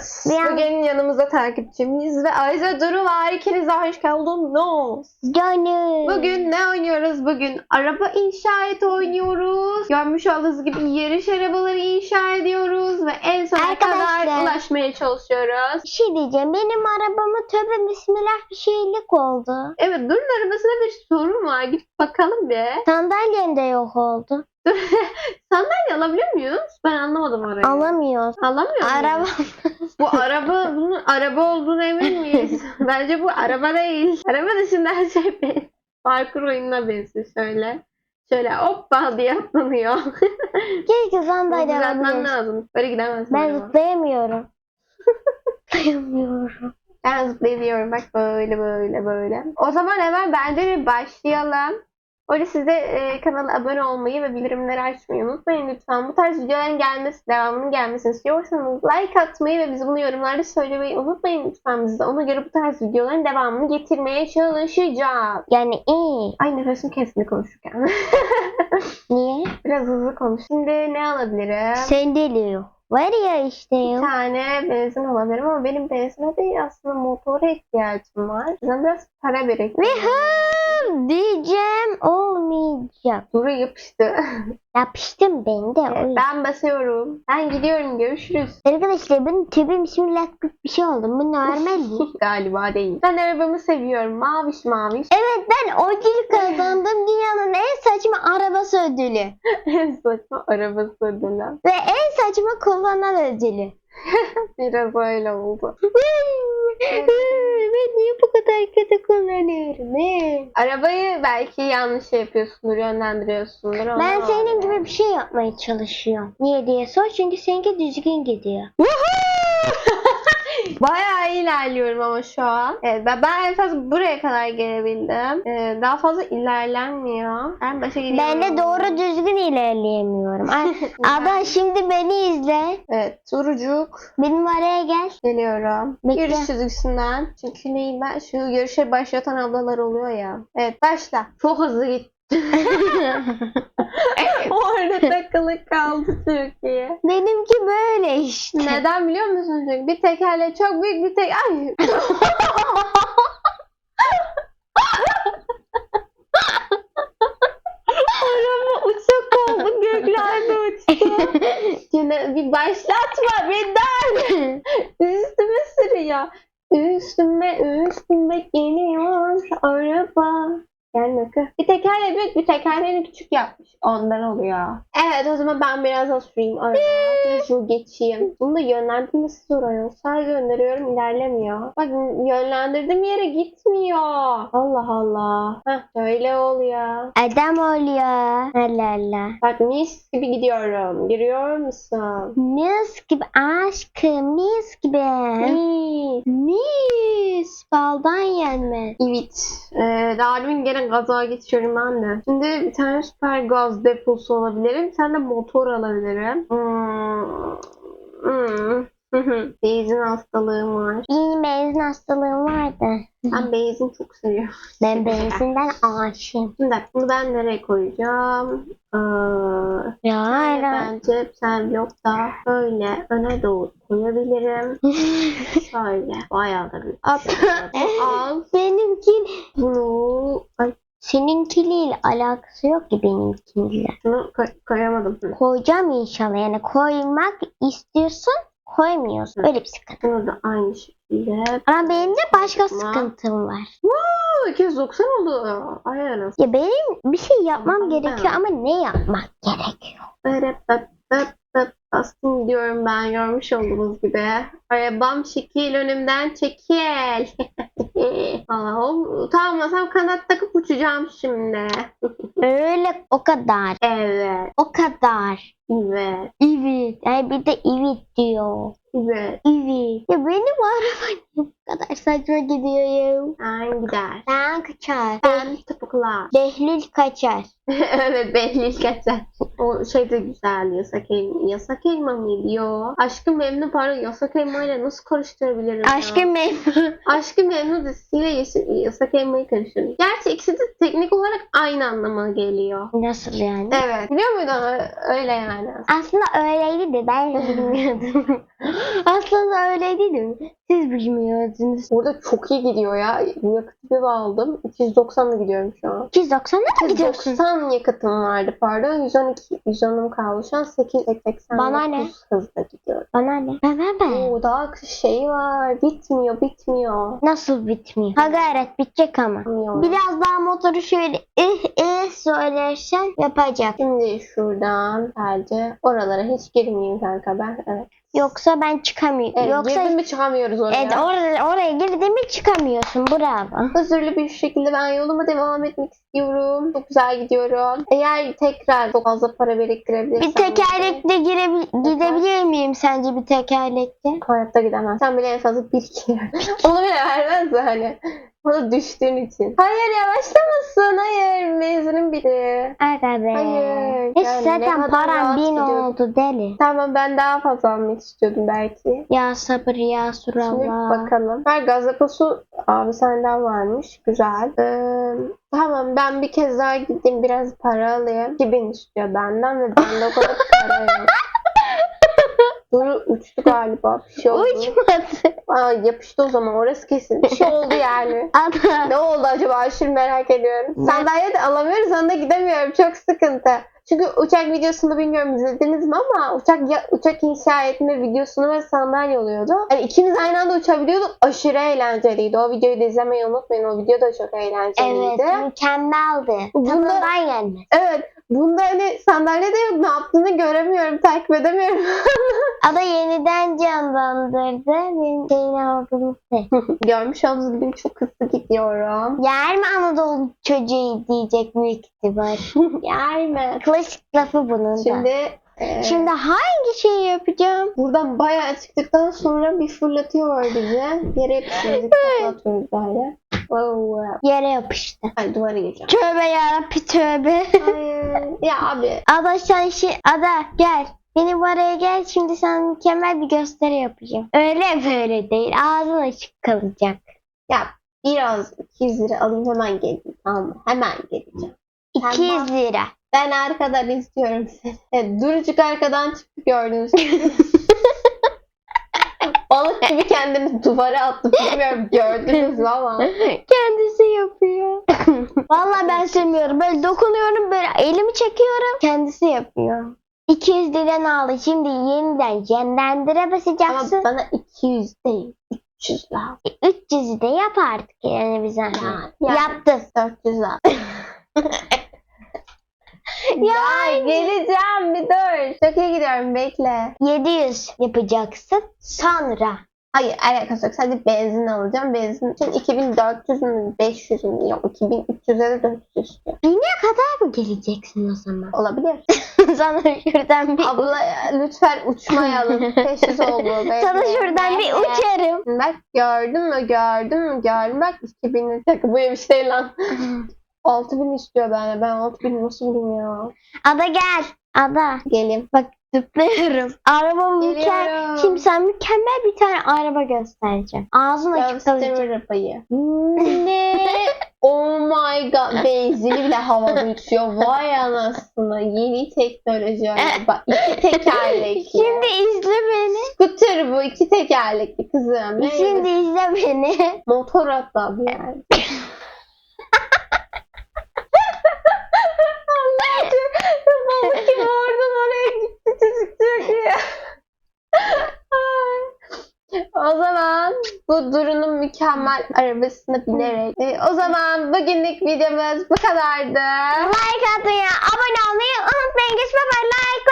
An- Bugün yanımızda takipçimiz ve Ayza Duru var. İkiniz de hoş geldiniz. Canım. Bugün ne oynuyoruz? Bugün araba inşa et oynuyoruz. Görmüş olduğunuz gibi yarış arabaları inşa ediyoruz ve en sona Arkadaşlar. kadar ulaşmaya çalışıyoruz. bir şey diyeceğim. Benim arabama tövbe bismillah bir şeylik oldu. Evet Duru'nun arabasında bir sorun var. Gidip bakalım bir. Sandalyem de yok oldu. Sandalye alabiliyor muyuz? Ben anlamadım orayı. Alamıyoruz. Alamıyor muyuz? Araba. Bu araba, bunun araba olduğunu emin miyiz? Bence bu araba değil. Araba dışında her şey benziyor. Parkur oyununa benziyor şöyle. Şöyle hoppa diye atlanıyor. Keşke sandalye düzeltmem alabiliyoruz. lazım. Böyle gidemezsin Ben araba. zıplayamıyorum. Zıplayamıyorum. Ben zıplayabiliyorum. Bak böyle böyle böyle. O zaman hemen bence bir başlayalım. Öyle siz de e, kanala abone olmayı ve bildirimleri açmayı unutmayın lütfen. Bu tarz videoların gelmesi, devamının gelmesini istiyorsanız like atmayı ve bize bunu yorumlarda söylemeyi unutmayın lütfen bize. Ona göre bu tarz videoların devamını getirmeye çalışacağız. Yani iyi. Ay nefesim kesildi konuşurken. Niye? Biraz hızlı konuş. Şimdi ne alabilirim? Sendeli yok. Var ya işte Bir yok. tane benzin alabilirim ama benim benzine değil aslında motora ihtiyacım var. Ben biraz para biriktiriyorum. Vihım diyeceğim olmayacak. Duru yapıştı. Yapıştım ben de. Evet, ben basıyorum. Ben gidiyorum. Görüşürüz. Arkadaşlar benim tübüm bismillah bir şey oldu. Bu normal mi? Galiba değil. Ben arabamı seviyorum. Maviş maviş. evet ben o ödülü kazandım. Dünyanın en saçma arabası ödülü. En saçma arabası ödülü. Ve en saçma kullanan ödülü. Biraz öyle oldu. ben niye bu kadar kötü kullanıyorum? he? Arabayı belki yanlış yapıyorsundur, yönlendiriyorsundur. onu Ben senin gibi bir şey yapmaya çalışıyorum. Niye diye sor çünkü seninki düzgün gidiyor. Bayağı iyi ilerliyorum ama şu an. Evet, ben, ben en fazla buraya kadar gelebildim. Ee, daha fazla ilerlenmiyor. Ben başa gidiyorum. Ben de doğru düzgün ilerleyemiyorum. Ay, Ada şimdi beni izle. Evet, Turucuk. Benim araya gel. Geliyorum. Bekle. Yarış çizgisinden. Çünkü neyim ben? Şu yarışa başlatan ablalar oluyor ya. Evet, başla. Çok hızlı git. Orada takılı kaldı Türkiye. Benimki böyle işte. Neden biliyor musun? Çünkü bir tekerle çok büyük bir tek... Ay! Araba uçak oldu göklerde uçtu. Yine bir başlatma benden. Üstüme sürüyor. Üstüme üstüme geliyor araba. Kız. Bir tekerle büyük bir tekerleğini küçük yapmış. Ondan oluyor. Evet o zaman ben biraz daha süreyim. Şu geçeyim. Bunu da yönlendirmesi zor oyun. Sadece gönderiyorum ilerlemiyor. Bak yönlendirdiğim yere gitmiyor. Allah Allah. Heh şöyle oluyor. Adam oluyor. Allah Allah. Bak mis gibi gidiyorum. Giriyor musun? Mis gibi aşkım mis gibi. Mis. Mis. Baldan yenmez. Evet. Ee, daha demin gene gaza geçiyorum de. Şimdi bir tane süper gaz deposu alabilirim. Bir tane de motor alabilirim. Hmm. Hmm. Benzin hastalığım var. İyi benzin hastalığım vardı. Ben benzin çok seviyorum. Ben benzinden aşığım. Şimdi bunu ben nereye koyacağım? Ee, Ya hala. bence sen blokta böyle öne doğru koyabilirim. Şöyle. Bayağı da bir. At, al. Benimki Bunu ay, seninkiyle alakası yok ki benimkiyle. şunu koy- koyamadım. Koyacağım inşallah. Yani koymak istiyorsun koymuyorsun. Öyle bir sıkıntı. Bunu da aynı şekilde. Ama benim de başka sıkıntım var. Oo, 290 oldu. Ay anasını. Ya benim bir şey yapmam Tamam. gerekiyor ama ne yapmak gerekiyor? Böyle pıp pıp pıp bastım diyorum ben görmüş olduğunuz gibi. Arabam şekil önümden çekil. O utanmasam kanat takıp uçacağım şimdi. Öyle o kadar. Evet. O kadar. Evet. Evet. Yani bir de evet diyor. Evet. Evet. Ya benim arabam bu kadar saçma gidiyor ya. Ben gider. Ben kaçar. Ben topuklar. Behlül kaçar. evet Behlül kaçar. O şey de güzel yasak elma. Yasak elma mıydı? Yo. Aşkı memnun pardon yasak elma ile nasıl karıştırabilirim ya? Aşkım memnun. Aşkı memnun dizisiyle yasak, elmayı karıştırdım. Gerçi ikisi de teknik olarak aynı anlama geliyor. Nasıl yani? Evet. Biliyor muydun? Öyle yani. Aslında öyleydi de ben bilmiyordum. Aslında öyle değil mi? Siz bilmiyordunuz. Burada çok iyi gidiyor ya. Yakıtı aldım. 290'la gidiyorum şu an. 290'a mı gidiyorsun? 90 yakıtım vardı pardon. 112, 110'um kaldı. Şu an 889 Bana ne? hızla gidiyorum. Bana ne? Ben ben ben. Oo, daha şey var. Bitmiyor, bitmiyor. Nasıl bitmiyor? Ha gayret bitecek ama. Bitmiyor. Biraz daha motoru şöyle eh eh söylersen yapacak. Şimdi şuradan sadece oralara hiç girmeyeyim kanka ben. Evet. Yoksa ben çıkamıyorum. evet Yoksa girdim mi çıkamıyoruz oraya. evet, oraya, oraya girdin mi çıkamıyorsun. Bravo. Huzurlu bir şekilde ben yoluma devam etmek istiyorum. Çok güzel gidiyorum. Eğer tekrar çok fazla para biriktirebilirsem. Bir tekerlekle girebil- gidebilir miyim sence bir tekerlekle? Hayatta gidemez. Sen bile en fazla bir kere. Onu bile vermez hani. Ona düştüğün için. Hayır yavaşlamasın. Hayır. Mezunum bitti. Aga be. Hayır, Hiç yani zaten param bin gidiyorum. oldu deli. Tamam ben daha fazla almak istiyordum belki. Ya sabır ya Şimdi surallah. bakalım. Her gazaposu abi senden varmış. Güzel. Ee, tamam ben bir kez daha gideyim biraz para alayım. 2000 istiyor benden ve bende o kadar para yok. Duru uçtu galiba. Bir şey oldu. Uçmadı. Aa, yapıştı o zaman orası kesin. Bir şey oldu yani. Ne oldu acaba aşırı merak ediyorum. Sandalye de alamıyoruz onda gidemiyorum. Çok sıkıntı. Çünkü uçak videosunu bilmiyorum izlediniz mi ama uçak ya, uçak inşa etme videosunu ve sandalye oluyordu. Yani ikimiz aynı anda uçabiliyorduk. Aşırı eğlenceliydi. O videoyu da izlemeyi unutmayın. O video da çok eğlenceliydi. Evet mükemmeldi. Bunda- Tadından yenmez. Evet. Bunda hani sandalye de yok. Ne yaptığını göremiyorum. Takip edemiyorum. Ada yeniden canlandırdı. Benim şeyin aldığını Görmüş olduğunuz gibi çok hızlı gidiyorum. Yer mi Anadolu çocuğu diyecek büyük ihtimal. Yer mi? Klasik lafı bunun da. Şimdi e, Şimdi hangi şeyi yapacağım? Buradan bayağı çıktıktan sonra bir fırlatıyor bizi. Yere yapıştırdık kapatıyoruz böyle. Wow. Yere yapıştı. Ay duvara gireceğim. Tövbe yarabbi tövbe. Hayır. Ya abi. Ada sen şi Ada gel. Benim oraya gel şimdi sana mükemmel bir gösteri yapacağım. Öyle böyle değil. Ağzın açık kalacak. Ya biraz 200 lira alayım hemen geleyim. Tamam mı? Hemen geleceğim. Sen 200 lira. Ben arkadan izliyorum seni. Evet, Durucuk arkadan çıktı gördünüz. Balık gibi kendimi duvara attım. Bilmiyorum gördünüz mü ama. Kendisi yapıyor. Vallahi ben sevmiyorum. Böyle dokunuyorum böyle elimi çekiyorum. Kendisi yapıyor. 200 liranı aldı. Şimdi yeniden yenlendire Ama basacaksın. bana 200 değil. 300 lazım. 300'ü de yap artık yani bize. Yani, yani. Yaptım. 400 lazım. Ya geleceğim bir dur. Çok iyi gidiyorum bekle. 700 yapacaksın. Sonra Hayır alakası yok. Sadece benzin alacağım. Benzin için 2400 mü 500 mü yok 2300'e de 400 istiyor. Bine kadar mı geleceksin o zaman? Olabilir. Sana şuradan bir Abla lütfen uçmayalım. 500 oldu. Sana şuradan bir uçarım. Bak gördün mü gördün mü gördün bak 2000 takı bu bir şey lan. 6000 istiyor benden. Ben 6000 nasıl bulayım ya? Ada gel. Ada. Geleyim. Bak zıplıyorum. Araba mükemmel. Geliyorum. Şimdi sen mükemmel bir tane araba göstereceğim. Ağzın açık kalacak. Gösterme arabayı. ne? Oh my god. Benzini bile havada uçuyor. Vay anasını. Yeni teknoloji araba. İki tekerlekli. Şimdi izle beni. Scooter bu. iki tekerlekli kızım. Ne? Şimdi izle beni. Motor hatta bir yani. Allah'ım. Balık gibi oraya gitti çocuk iyi. O zaman bu Duru'nun mükemmel arabasına binerek. E, o zaman bugünlük videomuz bu kadardı. Like atmayı, abone olmayı unutmayın. Geçme var like